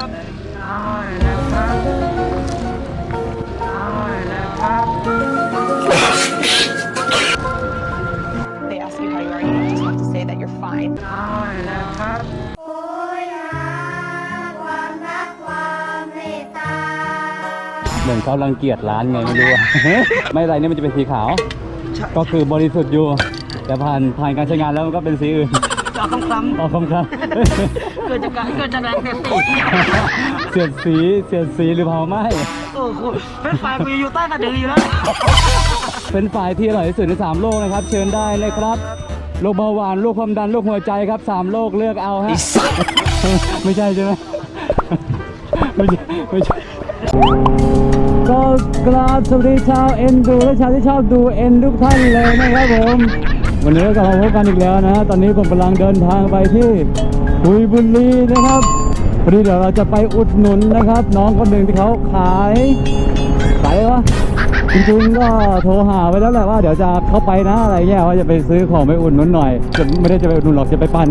They ask you how you are, you just have to say that you're fine. เหมือนเขารังเกียจร้านไงไม่รู้อะ ไม่ไรเนี่ยมันจะเป็นสีขาว ก็คือบริสุทธิ์อยู่ แต่ผ่านผ่านการใช้งานแล้วมันก็เป็นสีอื่น จะต้องคล้ออกคำครับำเกิดจากการเกิดจากแรงเสียดสีเสียดสี เสียดสีหรือเผาไหม้ โอ้โหเป็นไฟมีอยู่ใต้กระดืออยู่แล้วเป็นฝ่ายที่อร่อยที่สุดในสามโลกนะครับ เชิญได้เลยครับ โรคเบาหวาน โรคความดัน โรคหัวใจครับสามโรคเลือกเอาฮะ ไม่ใช่ใช่ไหม ไม่ใช่ ไม่ใช่ ก็กราบสวัสดีชาวเอ็นดูและชาวที่ชอบดูเอ็นทุกท่านเลยนะครับผม วันนี้ก็กลับมาพบกันอีกแล้วนะฮะตอนนี้ผมกำลังเดินทางไปที่กุยบุรีนะครับวันนี้เดี๋ยวเราจะไปอุดหนุนนะครับ น้องคนหนึ่งที่เขาขายขายอะไรวะจริงๆก็โทรหาไปแล้วแหละว่าเดี๋ยวจะเข้าไปนะอะไรเงี้ยว่าจะไปซื้อของไปอุ่นนุนหน่อยจะไม่ได้จะไปอุดหนุนหรอกจะไปปั่น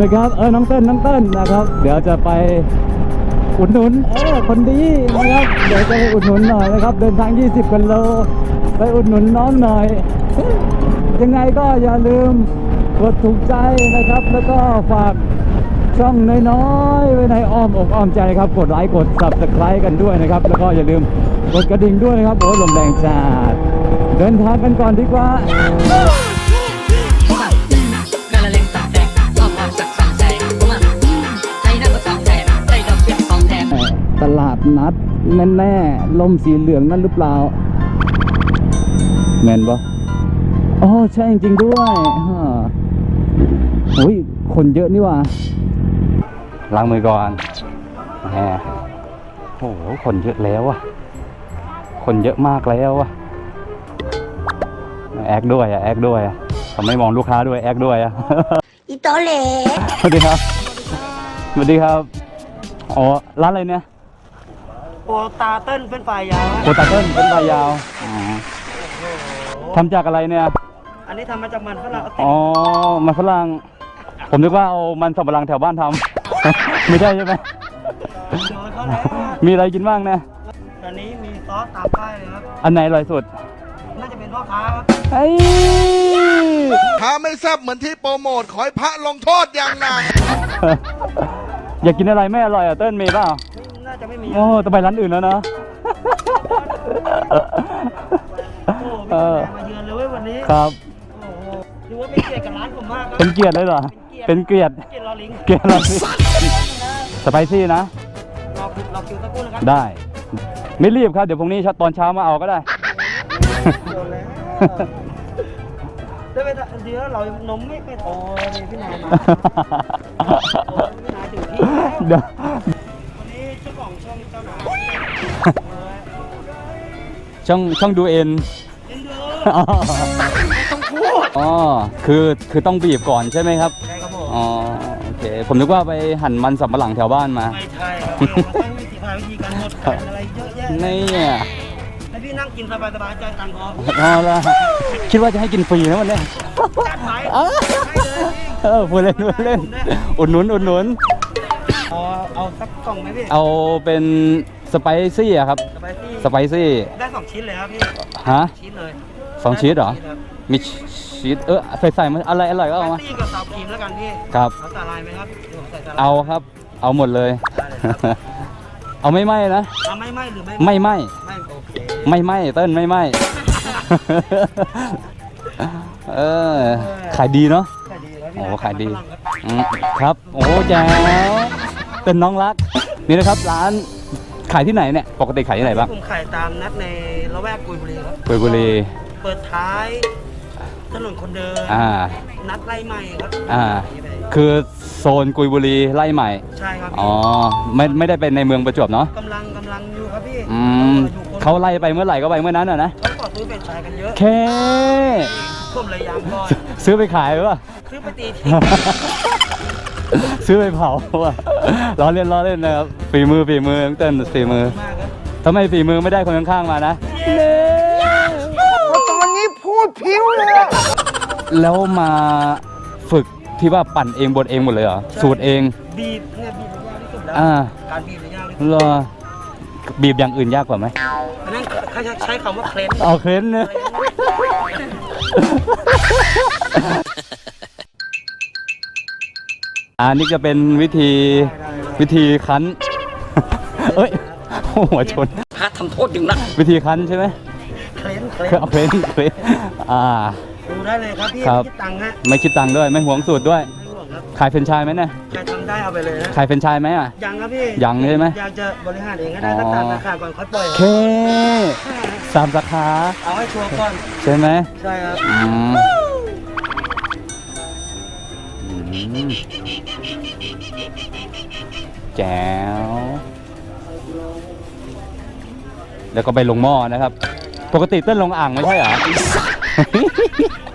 นะครับเออน้องเต้นน้องเต้นนะครับ เดี๋ยวจะไปอุดหนุนเออคนดีนะครับเดี๋ยวจะไปอุดหนุนหน่อยนะครับ เดินทาง 20กิโลไปอุดหนุนน้องหน่อย ยังไงก็อย่าลืมกดถูกใจนะครับ แล้วก็ฝากช่องน้อยๆไว้ในอ้อมอกอ้อมใจครับ กดไลค์กด subscribe กันด้วยนะครับ แล้วก็อย่าลืมกดกระดิ่งด้วยนะครับโอ้ลมแรงจัดเดินทางกันก่อนดีกว่าผมอะกระเลงตาดนัดแถมตลาดนัดแน่ๆลมสีเหลืองนั่นหรือเปล่า แมนปะ อ๋อใช่จริงๆด้วยฮะโอ้ยคนเยอะนี่หว่าล้างมือก่อนแหมโอ้โหคนเยอะแล้วอะคนเยอะมากแล้วอะแอคด้วยอะแอคด้วยอะทำไม่มองลูกค้าด้วยแอคด้วยอะ อีโตเหลสวัสดีครับ สวัสดีครับ อ๋อ ร้านอะไรเนี่ยโอตาเติ้ลเป็นไฟยาวโคตาเติ้ลเป็นใบยาวอ๋อทำจากอะไรเนี่ย อันนี้ทำมาจากมันฝรั่งเอาติดอ๋อ มันฝรั่ง ผมนึกว่าเอามันสำปะหลังแถวบ้านทำ ไม่ใช่ใช่ไหม โดนเขาแล้วมีอะไรกินบ้างเนี่ยตอนนี้มีซอสตามป้ายเลยครับ อันไหนอร่อยสุดน่าจะเป็นพ่อค้าครับเฮ้ยถ้าไม่แซ่บเหมือนที่โปรโมท ขอให้พระลงโทษอย่างหนัก อยากกินอะไรไม่อร่อยอะเติ้ลมีเปล่า ไม่น่าจะไม่มีโอ้ต้องไปร้านอื่นแล้วนะ โอ้โหเออมาเยือนเลยเว้ยวันนี้ครับ โอ้โหดูว่าเป็นเกียรติกับร้านผมมากครับเป็นเกียรติเลยเหรอ เป็นเกียรติ เกียรติรอลิงเกียรติอะไรสไปซี่นะ รอคิวรอคิวสักครู่นะครับได้ ไม่รีบครับ เดี๋ยวพรุ่งนี้ตอนเช้ามาเอาก็ได้ โดนแล้วได้ไปเดี๋ยวเรานมไม่ไปโอ้ยพี่นายมาโอ้ยพี่นายถึงที่แล้วเดี๋ยว วันนี้เจ้าของช่องเจ้านายช่องช่องดูเอ็น เอ็นดู อ๋อ อ๋อคือคือต้องบีบก่อนใช่ไหมครับ ใช่ครับผมอ๋อโอเคผมนึกว่าไปหั่นมันสับปะหลังแถวบ้านมา ไม่ใช่ครับเราต้องมีวิธีการวิธีการหมดกันอะไรเยอะแยะนี่อะให้พี่นั่งกินสบายๆใจตังค์พอเอาละคิดว่าจะให้กินฟรีนะวันเนี้ยจัดไปเออให้เลยพี่เออพูดเล่นพูดเล่นอุดหนุนอุดหนุน เอาเอาสักกล่องไหมพี่เอาเป็นสไปซี่อะครับ สบายที่สไปซี่ ได้สองชิ้นเลยครับพี่ฮะชิ้นเลยสองชิ้นเหรอได้สงคบมีชี สเออใส่ใส่มาอะไรอร่อยก็สเอามาไปซี่กับซาวครีมแล้วกันพี่ครับ เอาสาลายไหมครับเดี๋ยวผมใส่สาลายเอาครับ เอาหมดเลยได้เลยครับเอาไม่ไหม้นะ เอาไม่ไหมหรือไม่ไม่ไหม้ไม่โอเคไม่ไหม้เติ้ลไม่ไหม้เออ ขายดีเนาะ ขายดีครับพี่โอ้นะขายดีฝรั่งครับอืมครับ โอ้แจ๋วเป็นน้องรัก นี่นะครับร้านขายที่ไหนเนี่ย ปกติขายที่ไหนบ้างผมขายตามนัดในละแวกกุยบุรีครับกุยบุรี เปิดท้าย ถนนคนเดิน อ่า นัดไล่ใหม่ครับอ่า คือโซนกุยบุรีไล่ใหม่ ใช่ครับอ๋อ ไม่ไม่ได้เป็นในเมืองประจวบเนาะกำลังกำลังอยู่ครับพี่อืมอยู่คนเขาไล่ไปเมื่อไหร่ก็ไปเมื่อนั้นอะนะเขาขอซื้อเป็นชายกันเยอะเคผมเลยยามก่อนซื้อไปขายป่ะซื้อไปตีทิ้งซื้อไปเผาว่ะล้อเล่นล้อเล่นนะครับฝีมือฝีมือน้องเต้นฝีมือมากครับทำไมฝีมือไม่ได้คนข้างๆมานะตอนนี้ พูดพิ้วเลยแล้วมาฝึกที่ว่าปั่นเองบดเองหมดเลยเหรอสูตรเองบีบเนี่ยบีบยากที่สุดแนะอ่าการบีบจะยากนิดเหรอบีบอย่างอื่นยากกว่าไหมอันนั้นเขาใช้ใช้คำว่าเคลนเอาเคลนเนี่ยอันนี้ก็เป็นวิธีวิธีคั้น เอ้ยหัวชนพระทำโทษอย่างหนักวิธีคั้นใช่ไหมเคลนเคลนคือเอาเคลนเคลน อ่า ดูได้เลยครับพี่ครับ ไม่คิดตังค์ฮะไม่คิดตังค์ด้วย ไม่หวงสูตรด้วย ไม่ห่วงครับขายเฟรนไชส์ไหมเนี่ย ใครทำได้เอาไปเลยนะขายเฟรนไชส์ไหมอะ ยังครับพี่ยังใช่ไหม อยากจะบริหารเองก็ได้ตั้งแต่ราคาก่อนค่อยปล่อยโอเคสามสาขาเอาให้ชัวร์ก่อนใช่ไหมใช่ครับอืมอืมแจ๋ว แล้วก็ไปลงหม้อนะครับ ปกติเต้นลงอ่างไม่ใช่เหรอ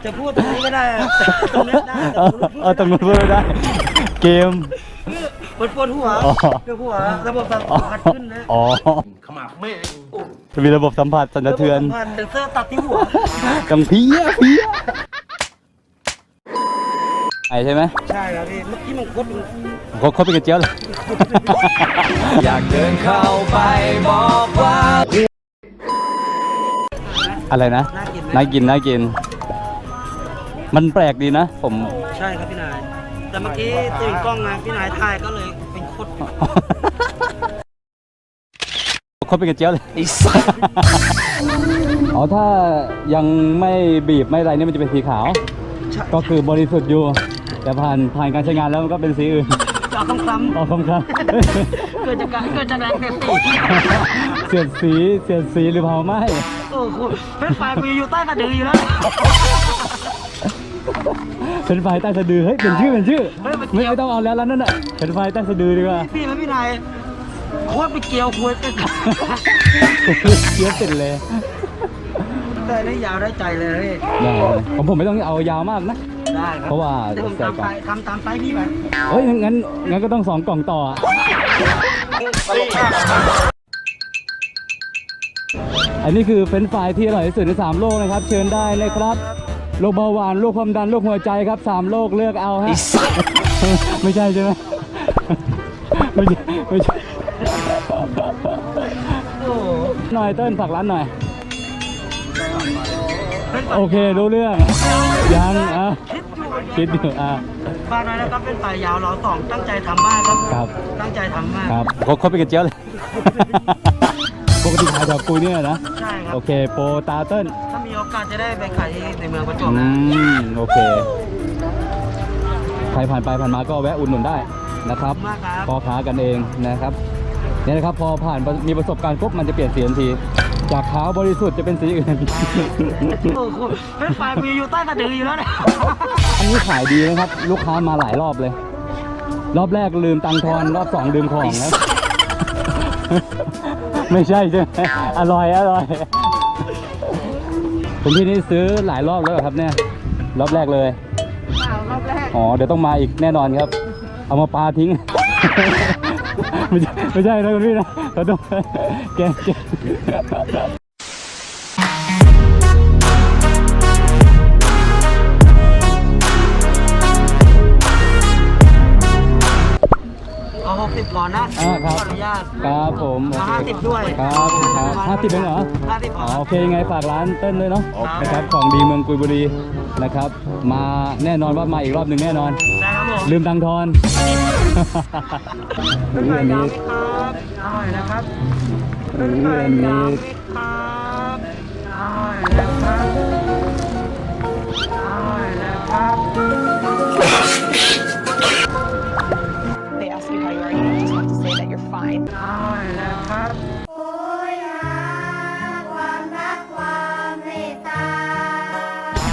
จะพูดตรงนี้ก็ได้อะตรงนี้ได้เออเออตรงนู้นพูดไม่ได้ เกมปวดปวดหัวอ๋อปวดหัวระบบสัมอ๋อผัสขึ้นนะอ๋อขมับแม่งมีระบบสัมผัสสั่นสะเทือนระบบสัมผัสเซ็นเซอร์ตัดที่หัวกังเพี้ยเพี้ยไอใช่ไหมใช่ครับพี่เมื่อกี้มันโคตรโคตรโคตรเป็นกระเจี๊ยวเลยอยากเดินเข้าไปบอกว่าอะไรนะ น่ากินไหมน่ากินน่ากิน มันแปลกดีนะ ผม ใช่ครับพี่นาย แต่เมื่อกี้ตื่นกล้องมาพี่นายถ่ายก็เลยเป็นโคตรโคตรเป็นกระเจี๊ยวเลยอ๋อถ้ายังไม่บีบไม่อะไรเนี่ยมันจะเป็นสีขาวใช่ก็คือบริสุทธิ์อยู่ แต่ผ่านผ่านการใช้งานแล้วมันก็เป็นสีอื่น จะเอาต้องซ้ออกคำครับำเกิดจากการเกิดจากแรงเสียดสีเสียดสี เสียดสีหรือเผาไหม้โอ้โหเป็นไฟมีอยู่ใต้กระดืออยู่แล้วเป็นไฟใต้สะดือ เฮ้ย เป็นชื่อ เป็นชื่อเฮ้ยมันไม่ไม่ต้องเอาแล้วแล้วนั่นน่ะเป็นไฟใต้สะดือดีกว่า พี่ไหมพี่นายโคตรไปเกี่ยวคุยเป็นเจี๊ยบเป็นเลยแต่ได้ยาวได้ใจเลยพี่ได้ผมผมไม่ต้องเอายาวมากนะ ได้ครับเพราะว่าดี๋ยวผมใส่ตามก่อนไปทำตามไซส์พี่ไปเฮ้ยงั้นงั้นก็ต้องสองกล่องต่ออะอันนี้คือเฟรนช์ฟรายที่อร่อยที่สุดในสามโลกนะครับ เชิญได้นะครับโรคเบาหวานโรคความดันโรคหัวใจครับสามโรคเลือกเอาฮะไม่ใช่ใช่ไหมไม่ใช่ไม่ใช่โอ้โหหน่อยเติ้ลฝากร้านหน่อยเป็นไฟโอเครู้เรื่อง ยังอะ คิดอยู่คิดอยู่อะบ้านน้อยนะครับเป็นไฟยาวเราสองตั้งใจทำมากครับ ครับ ตั้งใจทำมากครับเขาเขาเป็นกระเจี๊ยวเลย ปกติขายแถวปุยเนี่ยนะ ใช่ครับ โอเค โปรตาเติ้ลถ้ามีโอกาสจะได้ไปขายที่ในเมืองประจวบอืนะ ม โอเค ใครผ่านไปผ่านมาก็แวะอุดหนุนได้นะครับมากครับพ่อค้ากันเองนะครับ เนี่ยนะครับพอผ่านมีประสบการณ์ปุ๊บมันจะเปลี่ยนสีทันที จากขาวบริสุทธิ์จะเป็นสีอื่น โอ้โหเป็นไฟมีอยู่ใต้กระดืออยู่แล้วเนี่ยอันนี้ขายดีนะครับ ลูกค้ามาหลายรอบเลย รอบแรกลืมตังค์ทอนรอบสองลืมของนะ ไม่ใช่ใช่ไหมอร่อยอร่อยคุณพี่นี่ซื้อหลายรอบแล้วเหรอครับเนี่ย รอบแรกเลยรอบแรกอ๋อเดี๋ยวต้องมาอีกแน่นอนครับ เอามาปาทิ้ง ไม่ใช่ไม่ใช่นะคุณพี่นะเขาต้อง แกงแกงเอาหกสิบก่อนนะอ่าครับ ขออนุญาต ครับผมเอาห้าสิบด้วย ครับครับห้าสิบเองเหรอ ห้าสิบอ๋อโอเคยังไงฝากร้านเต้นด้วยเนาะครับนะครับของดีเมืองกุยบุรีนะครับ มาแน่นอนว่ามาอีกรอบหนึ่งแน่นอน ได้ครับผมลืมตังค์ทอน เป็นไฟอันยาวนี้ไหมครับ อร่อยนะครับอันนี้ยาวไหรับอร่อยนะครับอร่อยนนะครับ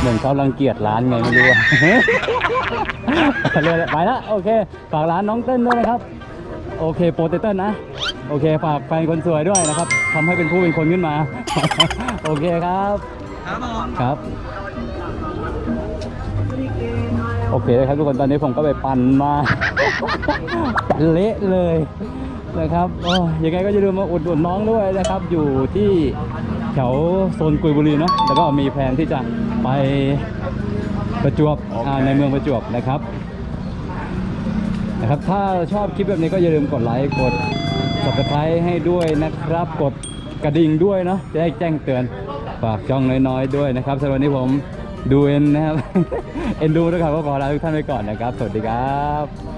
เหมือนเขารังเกียจร้านไงไม่รู้อะเรื่อยไปละโอเค ฝากร้านน้องเต้นด้วยนะครับ โอเคโปรเตเติ้ลนะ โอเคฝากแฟนคนสวยด้วยนะครับทำให้เป็นผู้เป็นคนขึ้นมา โอเคครับครับผมครับ โอเคนะครับทุกคนตอนนี้ผมก็ไปปั่นมาเละเลยนะครับโอ้ยังไงก็อย่าลืมมาอุดหนุนน้องด้วยนะครับ อยู่ที่แถวโซนกุยบุรีเนาะแล้วก็มีแผนที่จะไปประจวบอ่าในเมืองประจวบนะครับนะครับ ถ้าชอบคลิปแบบนี้ก็อย่าลืมกดไลค์กด s u b s c r i b ให้ด้วยนะครับ กดกระดิ่งด้วยเนาะจะได้แจ้งเตือนฝากช่องน้อยๆด้วยนะครับสำหรับวันนี้ผมดูเอ็นนะครับ เอ็นดูนะครับก็ขอลาทุกท่านไปก่อนนะครับ สวัสดีครับ